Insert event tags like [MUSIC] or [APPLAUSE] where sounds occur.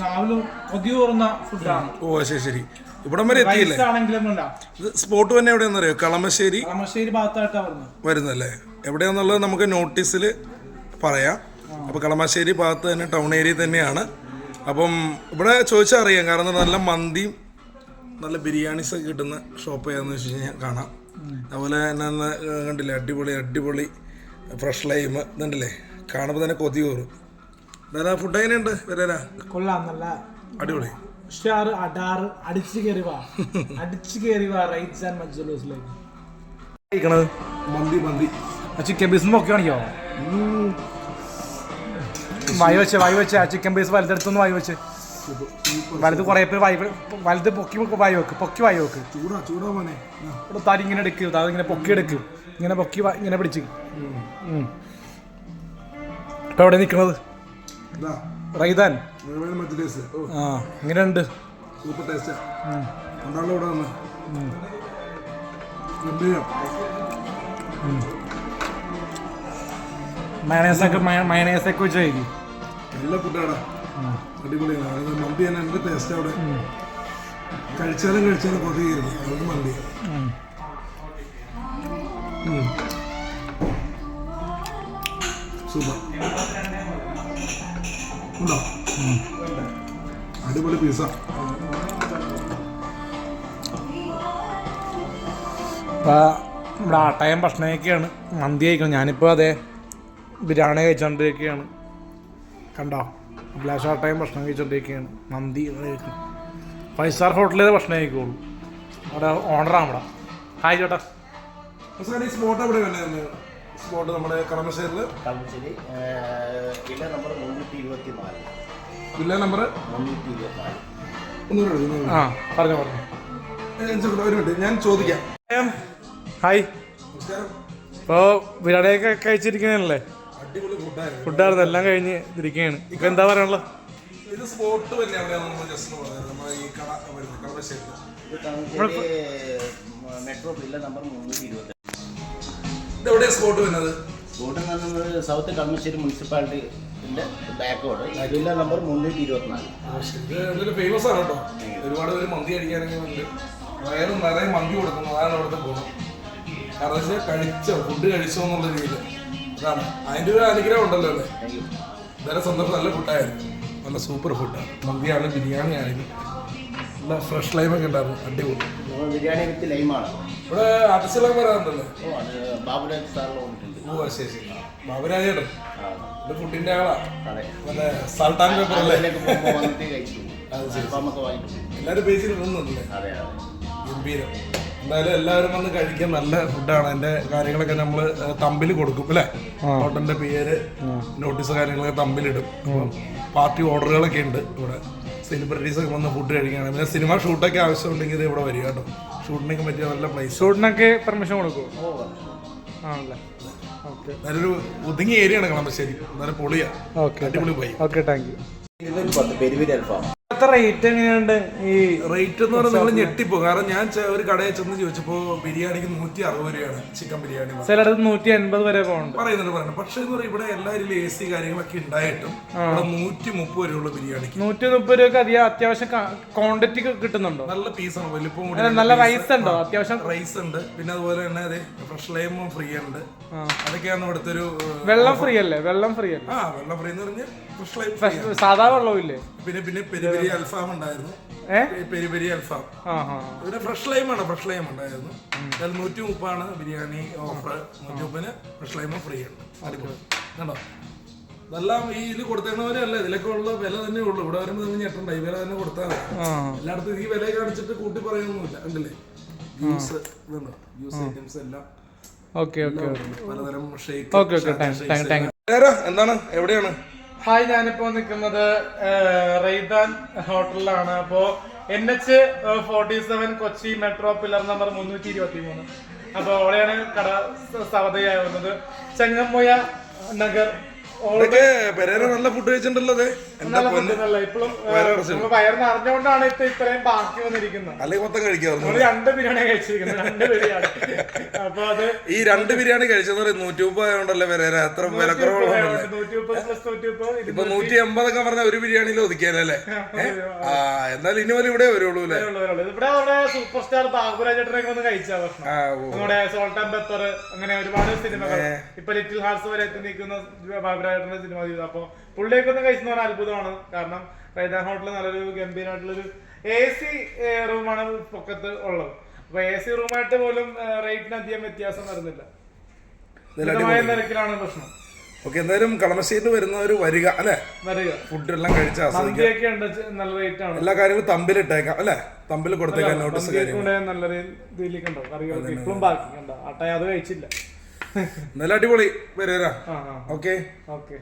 നാവിലും കൊതിയൂറുന്ന ഫുഡാണ്. ഓ ശരി ശരി. ഇവിടം വരെ എത്തിയില്ലേ? ആണെങ്കിലും ഇത് സ്പോട്ട് തന്നെ എവിടെയാണെന്ന് അറിയോ കളമശ്ശേരി കളമശ്ശേരി ഭാഗത്തായിട്ടാണ് വരുന്നത്. വരുന്നല്ലേ? എവിടെയാന്നുള്ളത് നമുക്ക് നോട്ടീസിൽ പറയാം. അപ്പോൾ കളമശ്ശേരി ഭാഗത്ത് തന്നെ ടൗൺ ഏരിയ തന്നെയാണ്. അപ്പം ഇവിടെ ചോദിച്ചാൽ അറിയാം. കാരണം നല്ല മന്തിയും നല്ല ബിരിയാണീസ് ഒക്കെ കിട്ടുന്ന ഷോപ്പ് ഏതാണെന്ന് വെച്ച് കഴിഞ്ഞാൽ കാണാം. അതുപോലെ തന്നെ കണ്ടില്ലേ? അടിപൊളി അടിപൊളി ഫ്രഷ് ലൈം ഇതുണ്ടല്ലേ? കാണുമ്പോൾ തന്നെ കൊതി കയറും വേറെ ഫുഡ് എങ്ങനെയുണ്ട് വരാ കൊള്ളാം നല്ല അടിപൊളി. ഉഷാറ് അടാർ അടിച്ചു കയറി വാ. അടിച്ചു കയറി വാ റൈറ്റ്സ് ആൻഡ് മജ്ജലൂസിലേക്ക് കഴിക്കണത്? മന്തി മന്തി. ചിക്കൻ പീസ് നോക്കി കാണിക്കോ വായി വെച്ച് വായി വെച്ച് ആ ചിക്കൻ പീസ് വലുതെടുത്തൊന്ന് വായി വെച്ച്. വലുത് കുറെ പേര് വായി വലുത് പൊക്കി പൊക്കി വായി വെക്ക് പൊക്കി വായി വെക്ക്. ചൂടാ ചൂടാ മോനെ. ഇവിടെ താരി ഇങ്ങനെ എടുക്ക് താരി ഇങ്ങനെ പൊക്കി എടുക്ക്. ഇങ്ങനെ പൊക്കി വാ- ഇങ്ങനെ പിടിച്ച്. ഇപ്പൊ എവിടെ നിൽക്കണത് ഓ. ആ ഇങ്ങനെയുണ്ട്. Super taste. ഇവിടെ വന്ന്. മയണേസൊക്കെ മയണേസൊക്കെ വെച്ച് കഴിക്കും. നല്ല ഫുഡാടാ. അടിപൊളിയാണ്. മന്തി തന്നെ എന്ത് ടേസ്റ്റ് അവിടെ. കഴിച്ചാലും കഴിച്ചാലും കൊതിയായിരുന്നു. അതുകൊണ്ട് മന്തി. സൂപ്പർ. ഉണ്ടോ? അടിപൊളി പിസ ഇപ്പോൾ ഇവിടെ ആട്ടയം ഭക്ഷണമൊക്കെയാണ്. മന്തി കഴിക്കണം. ഞാനിപ്പോൾ അതെ ബിരിയാണി കഴിച്ചുകൊണ്ടിരിക്കുകയാണ് കണ്ടോ? അഭിലാഷ ആട്ടയം ഭക്ഷണം കഴിച്ചുകൊണ്ടിരിക്കുകയാണ് മന്തി കഴിക്കണം. ഫൈവ് സ്റ്റാർ ഹോട്ടലിൽ ഭക്ഷണം കഴിക്കുള്ളൂ. അവിടെ ഓണറാണ് ഇവിടെ ഹായ് ചേട്ടാ. സ്പോട്ട് എവിടെ സ്പോട്ട് നമ്മുടെ കളമശ്ശേരിൽ കളമശ്ശേരി കില നമ്പർ മുന്നൂറ്റി ഇരുപത്തി നാല് വില്ല നമ്പർ മുന്നൂറ്റി ഇരുപത്തി നാല് ഒന്നുകൂടെ എഴുതി, ഒന്നുകൂടെ ആ പറഞ്ഞു പറഞ്ഞു. ഒരു മിനിറ്റ് ഞാൻ ചോദിക്കാം. ഹായ്. നമസ്കാരം. ഇപ്പോൾ ബിരിയാണിയൊക്കെ കഴിച്ചിരിക്കുന്നതല്ലേ? അടിപൊളി ഫുഡായിരുന്നു ഫുഡായിരുന്നു എല്ലാം കഴിഞ്ഞ് ഇരിക്കുകയാണ്. ഇപ്പം എന്താ പറയാനുള്ളത്? ഇത് സ്പോട്ട് തന്നെ എവിടെയാണ് നമ്മൾ ജസ്റ്റ് പറയുന്നത്. നമ്മുടെ ഈ കട വരുന്നത് കളമശ്ശേരി ഇത് കളമശ്ശേരി മെട്രോ കില നമ്പർ മുന്നൂറ്റി ഇരുപത്തി ഇത് സ്പോട്ട് വരുന്നത്? സ്പോട്ട് പറയുന്നത് സൗത്ത് കളമശ്ശേരി മുനിസിപ്പാലിറ്റിന്റെ ബാക്കോട് കില നമ്പർ മുന്നൂറ്റി ഇരുപത്തി നാല് ഇത് എന്തൊരു ഫേമസ് ആണ് കേട്ടോ. ഒരുപാട് പേര് മന്തി അടിക്കാനൊക്കെ വയറും നിറയെ മന്തി കൊടുക്കുന്നു. അതാണ് അവിടുത്തെ ഗുണം. കാരണം വെച്ചാൽ കഴിച്ചോ? ഫുഡ് കഴിച്ചോ എന്നുള്ള രീതിയിൽ. അതാണ്. അതിന്റെ ഒരു അനുഗ്രഹം ഉണ്ടല്ലോ അല്ലേ? വേറെ സന്ദർഭം നല്ല ഫുഡായിരുന്നു നല്ല സൂപ്പർ ഫുഡാണ് മന്തിയാണ് ബിരിയാണി ആയിരുന്നു നല്ല ഫ്രഷ് ലൈമൊക്കെ ഉണ്ടായിരുന്നു. അടിപൊളി. ബിരിയാണി വിത്ത് ലൈമാണ് ഇവിടെ ആർട്ടിസ്റ്റുകളൊക്കെ വരാറുണ്ടല്ലോ? ഓ അത് ബാബുരാജ് സാറിൽ വന്നിട്ടുണ്ട്. ഓ ശരി ശരി. ബാബുരാജേട്ടൻ. ആ, ഇത് ഫുഡിന്റെ ആളാ. അതെ. നല്ല സാൾട്ടാൻ പേപ്പർ അല്ലേ? അൽഫാമൊക്കെ വാങ്ങിച്ചു. എല്ലാവരും പേജിൽ ഇടുന്നുണ്ടല്ലേ? അതെ അതെ. ഗംഭീരം. എന്തായാലും എല്ലാവരും വന്ന് കഴിക്കാൻ നല്ല ഫുഡാണ് അതിന്റെ കാര്യങ്ങളൊക്കെ നമ്മൾ തമ്പിൽ കൊടുക്കും അല്ലേ? ഹോട്ടലിന്റെ പേര് നോട്ടീസ് കാര്യങ്ങളൊക്കെ തമ്പിലിടും. പാർട്ടി ഓർഡറുകളൊക്കെ ഉണ്ട് ഇവിടെ. സെലിബ്രിറ്റീസ് ഒക്കെ വന്ന് ഫുഡ് കഴിക്കണം പിന്നെ സിനിമ ഷൂട്ടൊക്കെ ആവശ്യമുണ്ടെങ്കിൽ ഇത് ഇവിടെ വരിക കേട്ടോ. ഷൂട്ടിനൊക്കെ പറ്റിയ നല്ല പ്ലേസ് ഷൂട്ടിനൊക്കെ പെർമിഷൻ കൊടുക്കുമോ ആണല്ലേ. ഓക്കെ നല്ലൊരു ഒതുങ്ങിയ ഏരിയ ആണ് കളമശ്ശേരി നല്ല പൊളിയാ. ഓക്കെ അടിപൊളി പോയി ഓക്കെ താങ്ക് യു പത്ത് അൽഫാം റേറ്റ് എങ്ങനെയുണ്ട് ഈ റേറ്റ് എന്ന് പറഞ്ഞാൽ നിങ്ങൾ ഞെട്ടിപ്പോ കാരണം ഞാൻ ചെ- ഒരു കടയിൽ ചെന്ന് ചോദിച്ചപ്പോ ബിരിയാണിക്ക് നൂറ്റി അറുപത് രൂപയാണ് ചിക്കൻ ബിരിയാണി ചിലടത്ത് നൂറ്റി അൻപത് വരെ പോകുന്നുണ്ട് പറയുന്നുണ്ട് പറയുന്നത് പക്ഷെ എന്ന് പറയുന്നത് ഇവിടെ എല്ലാവരും എ സി കാര്യങ്ങളൊക്കെ ഉണ്ടായിട്ടും ഇവിടെ നൂറ്റി മുപ്പത് രൂപയുള്ള ബിരിയാണിക്ക്. നൂറ്റി മുപ്പത് രൂപയ്ക്ക് അധികം അത്യാവശ്യം ക്വാണ്ടിറ്റി കിട്ടുന്നുണ്ടോ? നല്ല പീസാണ് വലിപ്പം കൂടി നല്ല റൈസ് ഉണ്ടോ? അത്യാവശ്യം റൈസ് ഉണ്ട്. പിന്നെ അതുപോലെ തന്നെ അതെ ഫ്രഷ് ലൈമും ഫ്രീ ഉണ്ട്. അതൊക്കെയാണ് ഇവിടുത്തെ ഒരു ഏഹ്, വെള്ളം ഫ്രീ അല്ലേ? വെള്ളം ഫ്രീ അല്ലേ? ആ വെള്ളം ഫ്രീ എന്ന് പറഞ്ഞാൽ ഫ്രഷ് ലൈം സാധാ വെള്ളവും ഇല്ലേ? പിന്നെ പിന്നെ പെരി പെരി അൽഫാം ഉണ്ടായിരുന്നു? പെരി പെരി അൽഫാം. പിന്നെ ഫ്രഷ് ലൈമാണ് ഫ്രഷ് ലൈം ഉണ്ടായിരുന്നു. അതിൽ നൂറ്റി മുപ്പാണ് ബിരിയാണി ഓഫർ നൂറ്റി മുപ്പതിന് ഫ്രഷ് ലൈമും ഫ്രീ ഉണ്ട് അടിപൊളി. കണ്ടോ? ഇതെല്ലാം ഈ ഇതിൽ കൊടുത്തേണവരെ അല്ല ഇതിലൊക്കെ ഉള്ള വില തന്നെ ഉള്ളൂ. ഇവിടെ വരുമ്പോൾ നിങ്ങൾ ഞെട്ടണ്ട ഈ വില തന്നെ കൊടുത്താൽ എല്ലായിടത്തും ഈ വില കാണിച്ചിട്ട് കൂട്ടി പറയൊന്നുമില്ല കണ്ടില്ലേ? ജ്യൂസ് ഇതുണ്ടോ. ജ്യൂസ് ഐറ്റംസ് എല്ലാം. ഓക്കെ ഓക്കെ പലതരം ഷേക്ക് എന്താണ്? എവിടെയാണ്? ഹായ് ഞാനിപ്പോ നിൽക്കുന്നത് റെയ്താൻ ഹോട്ടലിലാണ്. അപ്പോ N H forty seven Kochi metro pillar number മുന്നൂറ്റി ഇരുപത്തി മൂന്ന് അപ്പോൾ അവിടെയാണ് കട സ്ഥപതയാവുന്നത് ചെങ്ങമ്പുയ നഗർ ഇതൊക്കെ പെരേര നല്ല ഫുഡ് കഴിച്ചിട്ടുണ്ടല്ലോ വയറിന് അറിഞ്ഞുകൊണ്ടാണ് ഇപ്പൊ ഇത്രയും ബാക്കി വന്നിരിക്കുന്നത്. അല്ലെങ്കിൽ മൊത്തം കഴിക്കാറുണ്ട് രണ്ട് ബിരിയാണി കഴിച്ചിരിക്കുന്നത്. രണ്ട് ബിരിയാണി. അപ്പൊ അത് ഈ രണ്ട് ബിരിയാണി കഴിച്ചെന്ന് പറയും നൂറ്റി മുപ്പത് ആയതുകൊണ്ടല്ലേ പെരേര നൂറ്റി മുപ്പത് ഇപ്പൊ നൂറ്റി എൺപതൊക്കെ പറഞ്ഞ ഒരു ബിരിയാണിയിൽ ഒതുക്കിയാലല്ലേ [LAUGHS] ആ. എന്നാൽ ഇനി മുതൽ ഇവിടെ വരുള്ളൂ അല്ലേ? ഇവിടെ നമ്മുടെ സൂപ്പർ സ്റ്റാർ ബാബുരാജ് ചേട്ടനൊക്കെ വന്ന് കഴിച്ച ഭക്ഷണം ആ ഓ. നമ്മുടെ സോൾട്ട് ആൻഡ് പെപ്പർ അങ്ങനെ ഒരുപാട് സിനിമകൾ. ഇപ്പൊ ലിറ്റിൽ ഹാർട്സ് വരെ എത്തി നിൽക്കുന്ന ബാബുരാജേട്ടന്റെ സിനിമ ചെയ്തത്. അപ്പൊ പുള്ളിയൊക്കെ കഴിച്ചെന്ന് പറഞ്ഞാൽ അത്ഭുതമാണ്. കാരണം റൈതാൻ ഹോട്ടലിൽ നല്ലൊരു ഗംഭീരമായിട്ടുള്ളൊരു എ സി റൂമാണ് പൊക്കത്ത് ഉള്ളത്. അപ്പൊ എ സി റൂമായിട്ട് പോലും റേറ്റിന് അധികം വ്യത്യാസം വരുന്നില്ല. നിരക്കിലാണ് പ്രശ്നം. ഓക്കെ എന്തായാലും കളമശ്ശേരിയിൽ വരുന്നവർ വരിക അല്ലെ? ഫുഡ് എല്ലാം കഴിച്ച് എല്ലാ കാര്യങ്ങളും തമ്പിൽ ഇട്ടേക്കാം അല്ലെ തമ്പിൽ കൊടുത്തേക്കാം നോട്ടീസ് കാര്യങ്ങൾ നല്ല രീതിയിലേക്ക് ഉണ്ടോ? കറികൾ ഇപ്പോഴും ബാക്കി അത് കഴിച്ചില്ല. [LAUGHS] നല്ല അടിപൊളി വരാ ആ ഓക്കേ ഓക്കെ ഓക്കെ